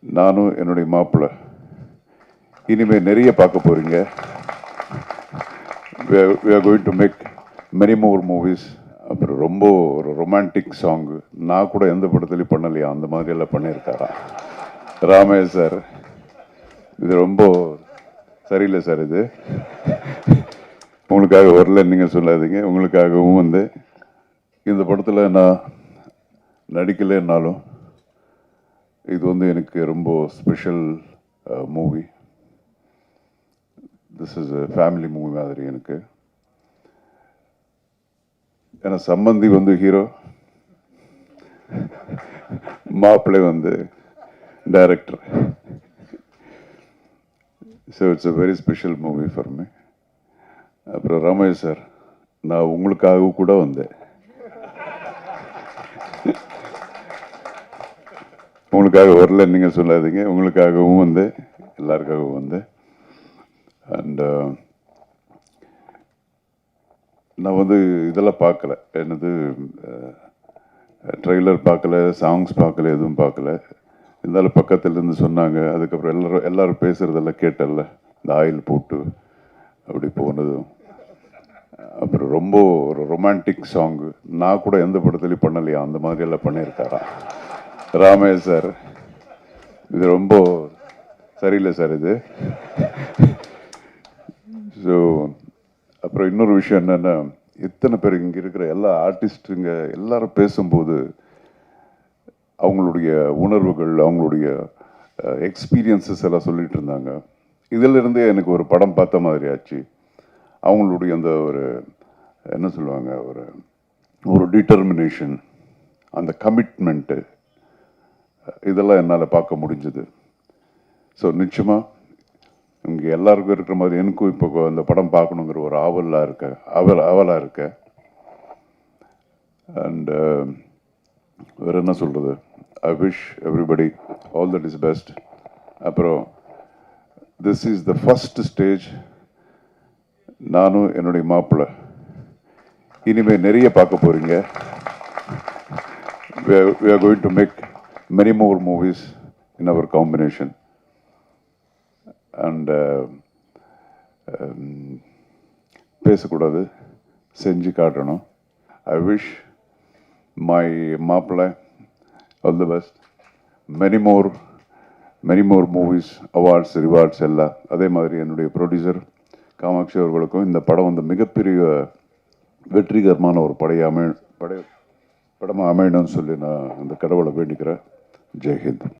நானும் என்னுடைய மாப்பிள்ளை இனிமேல் நிறைய பார்க்க போகிறீங்க we are going to make many more movies அப்புறம் ரொம்ப ஒரு ரொமான்டிக் சாங்கு நான் கூட எந்த படத்துலையும் பண்ணலையா? அந்த மாதிரியெல்லாம் பண்ணியிருக்காரா? பண்ணியிருக்காராம் ராமையா சார் இது ரொம்ப சரியில்லை சார் இது. உங்களுக்காக வரல நீங்கள் சொல்லாதீங்க. உங்களுக்காகவும் வந்து இந்த படத்தில் நான் நடிக்கலைன்னாலும் இது வந்து எனக்கு ரொம்ப special movie this is family movie மாதிரி எனக்கு. ஏன்னா சம்பந்தி வந்து ஹீரோ மாப்பிள்ளை வந்து director so it's a very special movie for me அப்புறம் ரமேஷ் சார் நான் உங்களுக்காக கூட வந்தேன். உங்களுக்காக வரல நீங்கள் சொல்லாதீங்க. உங்களுக்காகவும் வந்து எல்லாருக்காகவும் வந்து. அண்ட் uh, நான் வந்து இதெல்லாம் பார்க்கல. என்னது ட்ரெய்லர் பார்க்கல சாங்ஸ் பார்க்கல எதுவும் பார்க்கல. இருந்தாலும் பக்கத்துலேருந்து சொன்னாங்க. அதுக்கப்புறம் எல்லோரும் எல்லோரும் பேசுகிறதெல்லாம் கேட்டல்ல. இந்த ஆயில் போட்டு அப்படி போனதும். அப்புறம் ரொம்ப ஒரு ரொமான்டிக் சாங்கு நான் கூட எந்த படத்துலையும் பண்ணலையா? அந்த மாதிரியெல்லாம் பண்ணியிருக்காரான் ராமையா சார் இது ரொம்ப சரியில்லை சார் இது. ஸோ அப்புறம் இன்னொரு விஷயம் என்னென்னா எத்தனை பேர் இங்கே இருக்கிற எல்லா ஆர்டிஸ்ட்டுங்க எல்லாரும் பேசும்போது அவங்களுடைய உணர்வுகள் அவங்களுடைய எக்ஸ்பீரியன்சஸ் எல்லாம் சொல்லிகிட்டு இருந்தாங்க. இதிலிருந்தே எனக்கு ஒரு படம் பார்த்த மாதிரி ஆச்சு. அவங்களுடைய அந்த ஒரு என்ன சொல்லுவாங்க ஒரு ஒரு டிட்டர்மினேஷன் அந்த கமிட்மெண்ட்டு இதெல்லாம் என்னால் பார்க்க முடிஞ்சது. ஸோ நிச்சயமாக இங்கே எல்லாருக்கும் இருக்கிற மாதிரி எனக்கும் இப்போ அந்த படம் பார்க்கணுங்கிற ஒரு ஆவலாக இருக்க ஆவல் ஆவலாக இருக்க. அண்டு uh, வேறு என்ன சொல்கிறது I wish everybody all that is best அப்புறம் this is the first stage நானும் என்னுடைய மாப்பிள்ளை இனிமேல் நிறைய பார்க்க போகிறீங்க we are going to make many more movies in our combination. And uh, um, பேசக்கூடாது செஞ்சு காட்டணும். ஐ விஷ் மை மாப்பிள்ளை all the best many more many more movies awards rewards எல்லாம். அதே மாதிரி என்னுடைய ப்ரொடியூசர் காமாட்சி அவர்களுக்கும் இந்த படம் வந்து மிகப்பெரிய வெற்றிகரமான ஒரு படையை அமை படை படமாக அமையணும்னு சொல்லி நான் அந்த கடவுளை வேண்டிக்கிறேன். J